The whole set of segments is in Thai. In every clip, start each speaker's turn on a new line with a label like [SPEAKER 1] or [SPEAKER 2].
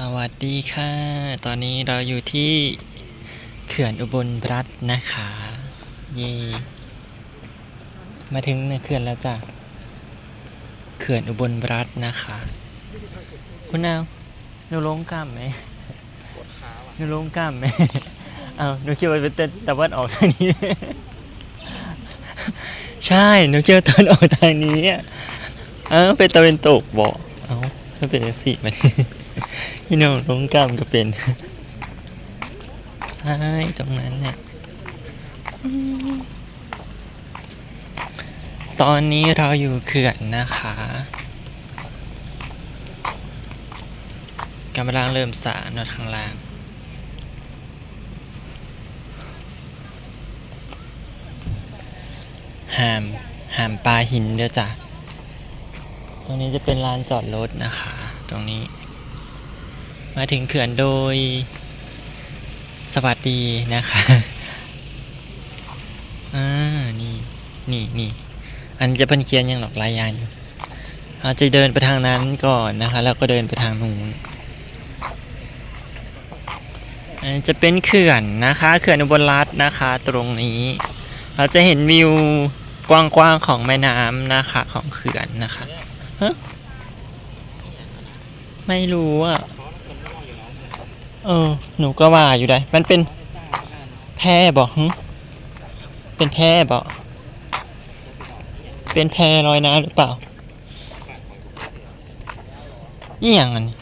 [SPEAKER 1] สวัสดีค่ะ ตอนนี้เราอยู่ที่เขื่อนอุบลรัฐนะคะเย่มาถึงในเขื่อนแล้วจ้ะ เขื่อนอุบลรัฐนะคะ คุณนาวหนูลงกล้ามไหมหนูลงกล้ามไหมเอาหนูคิดว่าเป็นเต้นตะวันออกทางนี้ ใช่หนูคิดว่าตะวันออกทางนี้อะเอ้าเป็นตะวันตกบอกเอ้ามันเป็นสีมัน พี่น้องลงกล้ามก็เป็นซ้ายตรงนั้นเนี่ยตอนนี้เราอยู่เขื่อนนะคะกำลังเริ่มสารนข้างล่างหามหามปลาหินเด้อจ้ะ ตรงนี้จะเป็นลานจอดรถนะคะ ตรงนี้ มาถึงเขื่อนโดยสวัสดีนะคะอ่านี่นี่นี่อันจะเป็นเขียนยังหลอกลายยานอยู่เราจะเดินไปทางนั้นก่อนนะคะ แล้วก็เดินไปทางนู้นอันจะเป็นเขื่อนนะคะเขื่อนอุบลรัฐนะคะ ตรงนี้ เราจะเห็นวิวกว้างๆของแม่น้ำนะคะของเขื่อนนะคะฮะไม่รู้อะ เออ หนูก็ว่าอยู่ได้ มันเป็นแพ่บอกเป็นแพ่บอกเป็นแพลอยน้ำหรือเปล่านี่อย่างอันนี้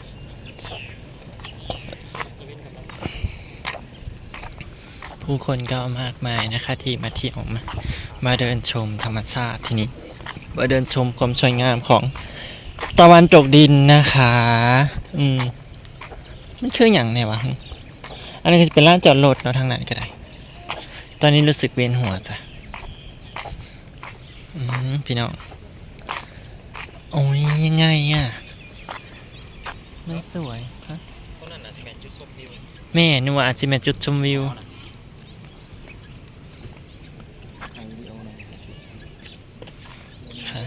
[SPEAKER 1] ผู้คนก็มากมายนะคะ ที่มาเที่ยวมามาเดินชมธรรมชาติที่นี่มาเดินชมความสวยงามของตะวันตกดินนะคะ อืม มันคืออย่างไหนวะ อันนี้ก็จะเป็นร้านจอดรถเนาะทางนั้นก็ได้ ตอนนี้รู้สึกเวียนหัวจ้ะพี่น้อง โอ้ยยังไงอะ มันสวยฮะแม่นึกว่าอาจจะเป็นจุดชมวิวค่ะ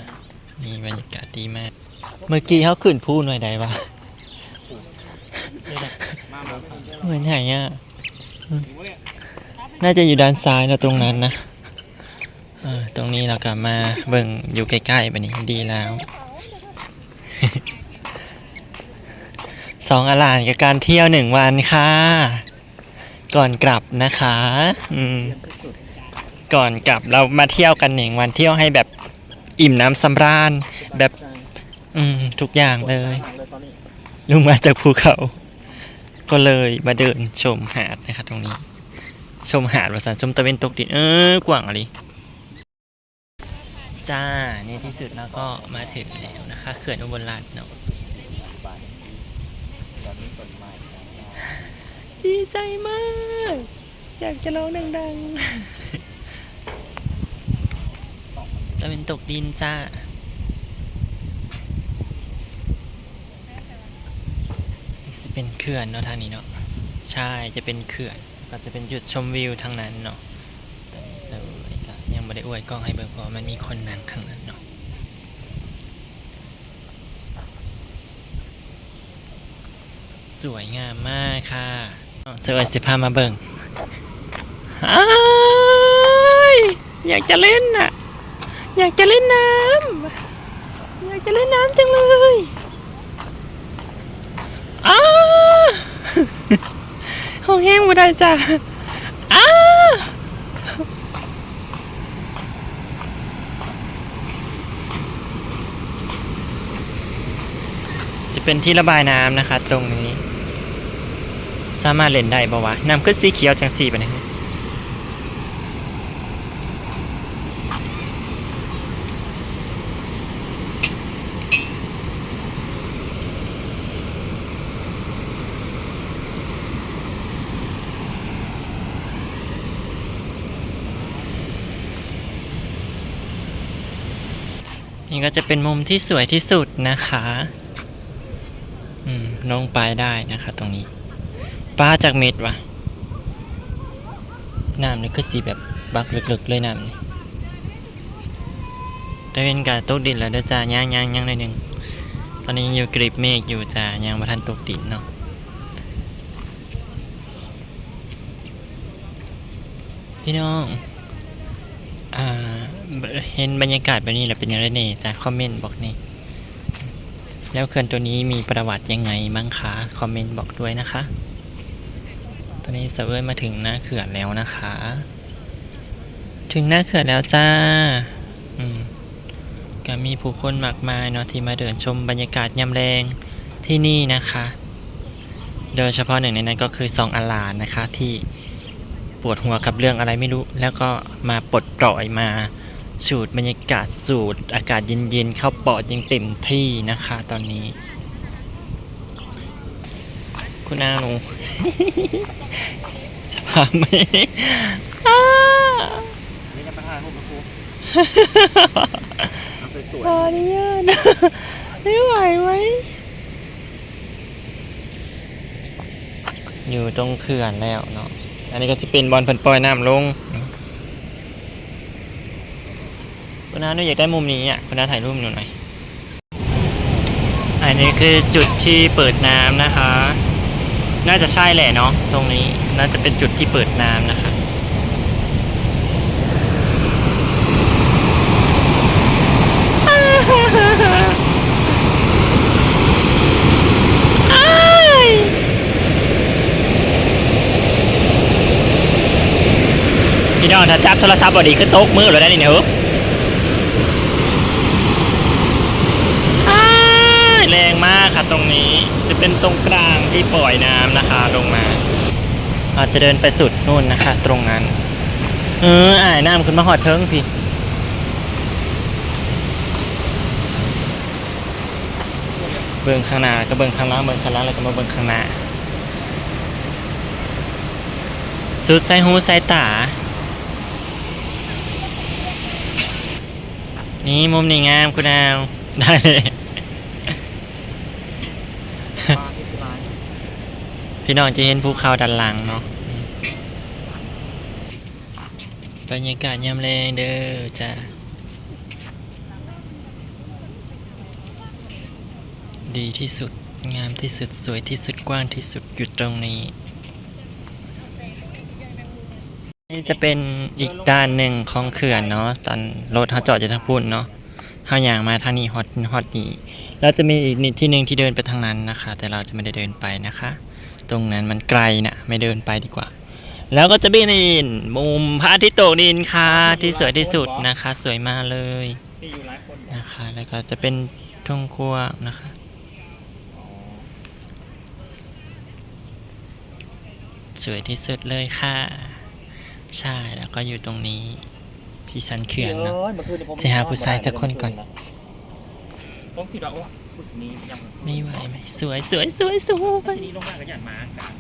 [SPEAKER 1] นี่บรรยากาศดีมาก เมื่อกี้เขาขึ้นพูหน่อยได้ปะ เหมือนไหนอะน่าจะอยู่ด้านซ้ายนะตรงนั้นนะตรงนี้เรากลับมาเบิ่งอยู่ใกล้ๆแบบนี้ดีแล้วสองอลานกับการเที่ยวหนึ่งวันค่ะ ก่อนกลับนะคะก่อนกลับเรามาเที่ยวกันหนึ่งวันเที่ยวให้แบบอิ่มน้ำสำราญแบบ อืม ทุกอย่างเลยลงมาจากภูเขา ก็เลยมาเดินชมหาดนะครับตรงนี้ ชมหาดวัสันชมตะเวนตกดินเออกว้างอะไรจ้าในที่สุดแล้วก็มาถึงแล้วนะคะเขื่อนอุบลราชเนาะดีใจมาก อยากจะร้องดังๆตะเวนตกดินจ้า จะ เป็นเขื่อนเนาะทางนี้เนาะใช่จะเป็นเขื่อนก็จะเป็นจุดชมวิวทางนั้นเนาะแตอนนี้สวยก็ยังไม่ได้อวยกล้องให้เบิ่งเพราะมันมีคนนั่งข้างนั้นเนาะสวยงามมากค่ะสวยสิพามาเบิ่งอยอยากจะเล่นน่ะ อยากจะเล่นน้ำอยากจะเล่นน้ำจังเลยอ้า ห้องแห้งบ่ได้จ้ะอ้าจะเป็นที่ระบายน้ำนะคะ ตรงนี้ สามารถเล่นได้บ่วะน้ำขึ้นสีเขียวจังสีไปนะ นี่ก็จะเป็นมุมที่สวยที่สุดนะคะอืมลงไปได้นะคะตรงนี้ป้าจากเม็ดวะน้ำนี่คือสีแบบบักลึกๆเลยน้ำนี่ได้เป็นการตกดินแล้วเด้อจ้าย่างย่างย่างหลยหนึ่งตอนนี้อยู่กรีบเมฆอยู่จ้าย่างมาทันตกดินเนาะพี่น้อง อ่า เห็นบรรยากาศแบบนี้แล้วเป็นยังไงเนี่ยจากคอมเมนต์บอกนี่แล้วเขื่อนตัวนี้มีประวัติยังไงบ้างคะคอมเมนต์บอกด้วยนะคะ ตอนนี้เซิร์ฟเว่นมาถึงหน้าเขื่อนแล้วนะคะ ถึงหน้าเขื่อนแล้วจ้าอืมก็มีผู้คนมากมายเนาะที่มาเดินชมบรรยากาศยามแรงที่นี่นะคะ โดยเฉพาะหนึ่งในนั้นก็คือซองอาลานนะคะที่ปวดหัวกับเรื่องอะไรไม่รู้ แล้วก็มาปลดปล่อยมา สูดบรรยากาศสูดอากาศเย็นๆเข้าปอดอยังเต็มที่นะคะตอนนี้ คุณอาหนูสภาพไหมอ้า
[SPEAKER 2] นี่จะไปถ่ายรูปกับครูเอาสวย
[SPEAKER 1] ขออนุญาตนะไม่ไหวไหมอยู่ตรงเขื่อนแล้วเนาะ อันนี้ก็จะเป็นบอลเพิ่นปล่อยน้ำลง คุณน้าหนูอยากได้มุมนี้อะคุณน้าถ่ายรูปหนูหน่อยอันนี้คือจุดที่เปิดน้ำนะคะ น่าจะใช่แหละเนาะตรงนี้น่าจะเป็นจุดที่เปิดน้ำนะคะพี่น้องถ้าจับโทรศัพท์บอดีขึ้นโต๊ะมือเลยได้นี่เนี่ยเหรออ้าย แรงมากค่ะตรงนี้จะเป็นตรงกลางที่ปล่อยน้ำนะคะลงมา อาจจะเดินไปสุดนู่นนะคะ ตรงนั้น เอออ่ายน้ำขึ้นมาหอดเทิงพี่เบิ่งข้างหน้าก็เบิ่งข้างล่างเบิ่งข้างล่างแล้วก็มาเบิ่งข้างหน้าสุดใส่หูใส่ตา นี่มุมนี้งามคุณดาวได้เลย
[SPEAKER 2] ๆปลาพิสไลน์
[SPEAKER 1] พี่น้องจะเห็นภูเขาด้านหลังเนาะบรรยากาศยามแรงเด้อจ้าดีที่สุดงามที่สุดสวยที่สุดกว้างที่สุดอยู่ตรงนี้ นี่จะเป็นอีกด้านหนึ่งของเขื่อนเนาะตอนรถเขาจอดอยู่ทางพุ่นเนาะเขาอย่างมาทางนี้ฮอตฮอตนี้แล้วจะมีอีกนิดที่หนึ่งที่เดินไปทางนั้นนะคะ แต่เราจะไม่ได้เดินไปนะคะ ตรงนั้นมันไกลนะไม่เดินไปดีกว่า แล้วก็จะมีนี่มุมพระอาทิตย์ตกดินค่ะที่สวยที่สุดนะคะ สวยมากเลย
[SPEAKER 2] ที่อยู่หลายคนบอก
[SPEAKER 1] นะคะ แล้วก็จะเป็นทุ่งกว้างนะคะ
[SPEAKER 2] อ๋อ
[SPEAKER 1] สวยที่สุดเลยค่ะ ใช่แล้วก็อยู่ตรงนี้ที่ชั้นเขื่อนเนาะ
[SPEAKER 2] ดี๋ยวมื่คืนนี่ผม
[SPEAKER 1] สิหาผู้ชายสักคนก่อน
[SPEAKER 2] ต้องคิดว่าโอ้ ผู้ชายนี้ยัง
[SPEAKER 1] ไม่ไหวไหมสวยสวยสวยสวย
[SPEAKER 2] ผู้ชายนี้ลงมาก็อย่างมากัน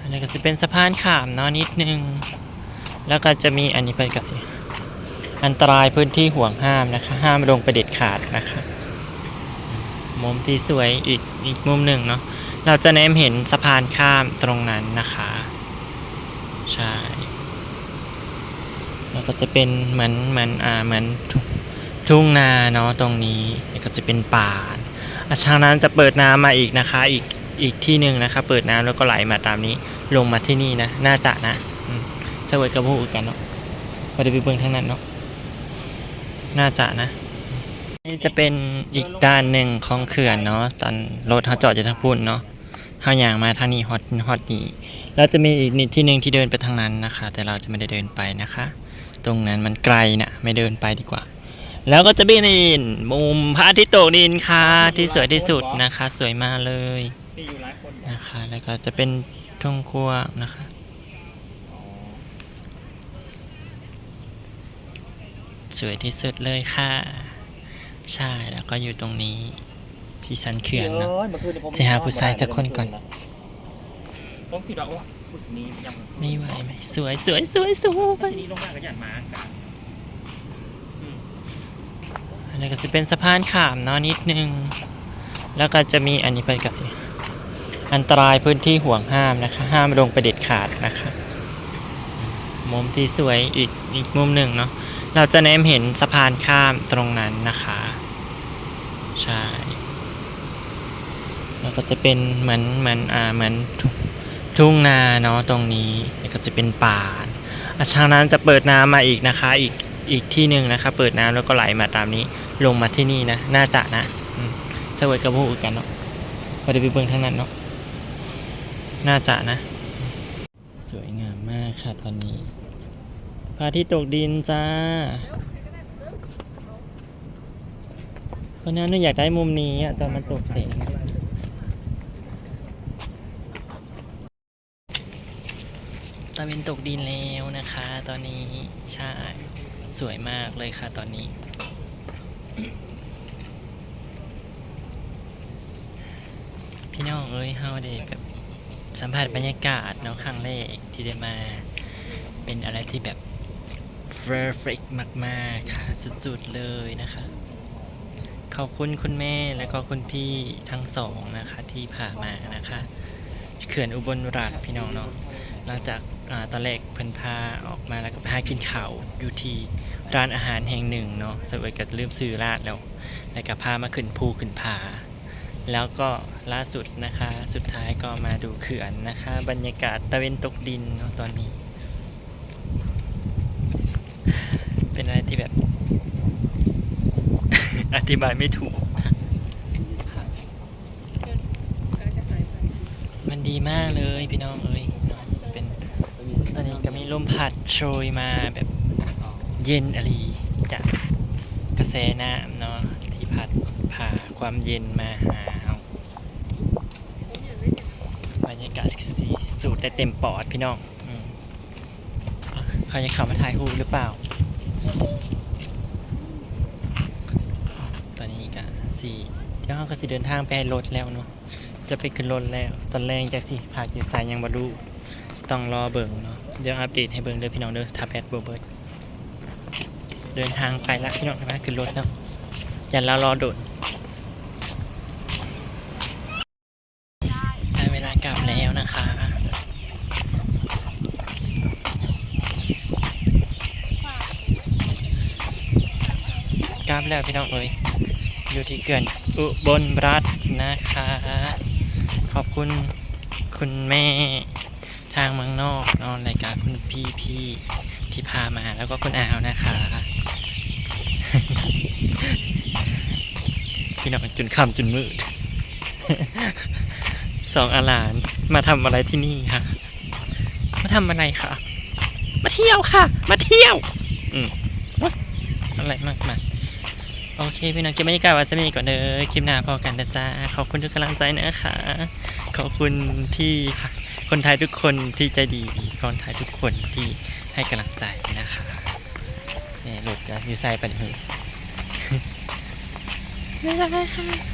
[SPEAKER 1] อันนี้ก็จะเป็นสะพานขามเนาะนิดนึง แล้วก็จะมีอันนี้ไปก็สิอันตรายพื้นที่ห่วงห้ามนะคะ ห้ามลงไปเด็ดขาดนะคะมุมที่สวยอีกอีกมุมหนึ่งเนาะเราจะแนมเห็นสะพานข้ามตรงนั้นนะคะ ใช่แล้วก็จะเป็นเหมือนเหมือนอ่าเหมือน ทุ่งนาเนาะตรงนี้ก็จะเป็นป่าอาทางนั้นจะเปิดน้ำมาอีกนะคะ อีกอีกที่หนึ่งนะคะ เปิดน้ำแล้วก็ไหลมาตามนี้ ลงมาที่นี่นะ น่าจะนะเสวยกับผู้กันเนาะพอได้ไปเบิ่งทางนั้นเนาะน่าจะนะ นี่จะเป็นอีกด้านหนึ่งของเขื่อนเนาะตอนรถเขาจอดอยู่ทางพุ่นเนาะเขาอย่างมาทางนี้ฮอตฮอตนี้แล้วจะมีอีกนิดที่หนึ่งที่เดินไปทางนั้นนะคะ แต่เราจะไม่ได้เดินไปนะคะ ตรงนั้นมันไกลนะไม่เดินไปดีกว่า แล้วก็จะมีนี่มุมพระอาทิตย์ตกดินค่ะที่สวยที่สุดนะคะ สวยมากเลย
[SPEAKER 2] ที่อยู่หลายคนบอก
[SPEAKER 1] นะคะ แล้วก็จะเป็นทุ่งกว้างนะคะ
[SPEAKER 2] อ๋อ
[SPEAKER 1] สวยที่สุดเลยค่ะ ใช่แล้วก็อยู่ตรงนี้ที่ชั้นเขื่อนเนาะ
[SPEAKER 2] ดี๋ยวมื่คืนนี่ผม
[SPEAKER 1] สิหาผู้ชายสักคนก่อน
[SPEAKER 2] ต้องคิดว่าโอ้ผู้ชายนี้ยัง
[SPEAKER 1] ไม่ไหวไหมสวยสวยสวยสว
[SPEAKER 2] ผู้
[SPEAKER 1] ย
[SPEAKER 2] ชายนี้ลงมาก็อย่างมากัน
[SPEAKER 1] อันนี้ก็จะเป็นสะพานขามเนาะนิดนึง แล้วก็จะมีอันนี้ไปก็สิอันตรายพื้นที่ห่วงห้ามนะคะ ห้ามลงไปเด็ดขาดนะคะมุมที่สวยอีกอีกมุมหนึ่งเนาะเราจะแนมเห็นสะพานข้ามตรงนั้นนะคะ ใช่แล้วก็จะเป็นเหมือนเหมือนอ่าเหมือนทุ่งนาเนาะตรงนี้แล้วก็จะเป็นป่าอะทางนั้นจะเปิดน้ำมาอีกนะคะอีก อีกที่หนึ่งนะคะเปิดน้ำแล้วก็ไหลมาตามนี้ ลงมาที่นี่นะ น่าจะนะสวยกระพูกันเนาะพอได้ไปเบิ่งทั้งนั้นเนาะ น่าจะนะ สวยงามมากค่ะตอนนี้พระอาทิตย์ตกดินจ้าเพราะนั้นอยากได้มุมนี้อะตอนมันตกแสงอะตะวันตกดินแล้วนะคะ ตอนนี้ใช่ สวยมากเลยค่ะตอนนี้ พี่น้องเอ้ยเฮาได้แบบสัมผัสบรรยากาศเนาะครั้งแรกที่ได้มาเป็นอะไรที่แบบ perfect มากๆค่ะสุดๆเลยนะคะ ขอบคุณคุณแม่และก็คุณพี่ทั้งสองนะคะที่พามานะคะ เขื่อนอุบลรัตน์พี่น้องเนาะหลังจาก ตอนแรกเพิ่นพาออกมาแล้วก็พากินข้าวอยู่ที่ร้านอาหารแห่งหนึ่งเนาะสวยก็ลืมซื้อราดแล้ว แล้วก็พามาขึ้นภูขึ้นผา แล้วก็ล่าสุดนะคะ สุดท้ายก็มาดูเขื่อนนะคะ บรรยากาศตะเวนตกดินเนาะตอนนี้ เป็นอะไรที่แบบ อธิบายไม่ถูก มันดีมากเลยพี่น้องเอ้ยเนาะเป็นตอนนี้ก็มี ลมพัดโชยมาแบบเย็นอลีจากกระแสน้ำเนาะที่พัดพาความเย็นมาหาเราบรรยากาศสีสูดได้เต็มปอดพี่น้องอืมอะเขาจะข้ามาถ่ายรูปหรือเปล่า ตอนนี้ก็สี่เดี๋ยวเขาก็สิเดินทางไปรถแล้วเนาะจะไปขึ้นรถแล้ว ตอนแรกจากสิพากินสายยังบรู ต้องรอเบิ่งเนาะเดี๋ยวอัปเดตให้เบิ่งเด้อพี่น้องเด้อถ้าแพทบ่เบิดเดินทางไปละพี่น้องนะขึ้นรถเนาะอย่าเรารอโดดได้เวลากลับแล้วนะคะกลับแล้วพี่น้องเอ้ยอยู่ที่เขื่อนอุบลรัฐนะคะ ขอบคุณคุณแม่ ทางเมืองนอกนอนรายการคุณพี่พี่ที่พามาแล้วก็คุณอาวนะคะพี่น้องจนค่ำจนมืดสองอาลานมาทำอะไรที่นี่คะมาทำอะไรคะมาเที่ยวค่ะ มาเที่ยว อืมอะไรมากมายโอเค พี่น้องเก็บบรรยากาศวัสมีก่อนเด้อคลิปหน้าพอกันนะจ๊ะขอบคุณทุกกำลังใจนะคะ ขอบคุณที่ คนไทยทุกคนที่ใจดีคนไทยทุกคนที่ให้กำลังใจนะคะเนี่ยหลุดกันอยู่ใส่ปันหูบ๊ายบายค่ะ